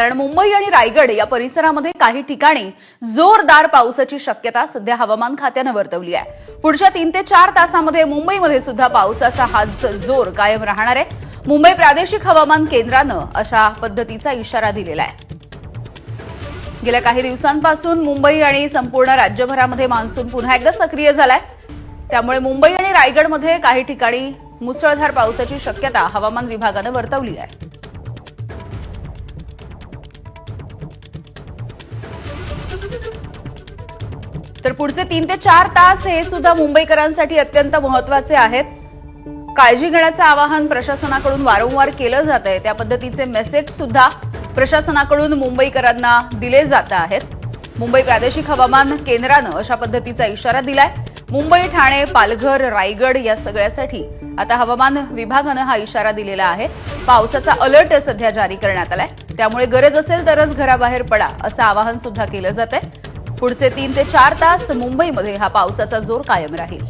कारण मुंबई आणि रायगड या परिसरामध्ये काही ठिकाणी जोरदार पावसाची शक्यता सध्या हवामान खात्यानं वर्तवली आहे. पुढच्या तीन ते चार तासामध्ये मुंबईमध्ये सुद्धा पावसाचा हा जोर कायम राहणार आहे. मुंबई प्रादेशिक हवामान केंद्रानं अशा पद्धतीचा इशारा दिलेला आहे. गेल्या काही दिवसांपासून मुंबई आणि संपूर्ण राज्यभरामध्ये मान्सून पुन्हा एकदा सक्रिय झालाय. त्यामुळे मुंबई आणि रायगडमध्ये काही ठिकाणी मुसळधार पावसाची शक्यता हवामान विभागानं वर्तवली आहे. तर पुढचे तीन ते चार तास हे सुद्धा मुंबईकरांसाठी अत्यंत महत्त्वाचे आहेत. काळजी घेण्याचं आवाहन प्रशासनाकडून वारंवार केलं जात आहे. त्या पद्धतीचे मेसेज सुद्धा प्रशासनाकडून मुंबईकरांना दिले जात आहेत. मुंबई प्रादेशिक हवामान केंद्रानं अशा पद्धतीचा इशारा दिलाय. मुंबई ठाणे पालघर रायगड या सगळ्यासाठी आता हवामान विभागानं हा इशारा दिलेला आहे. पावसाचा अलर्ट सध्या जारी करण्यात आलाय. त्यामुळे गरज असेल तरच घराबाहेर पडा असं आवाहन सुद्धा केलं जात आहे पुढचे तीन ते चार तास मुंबईमध्ये हा पावसाचा जोर कायम राहील.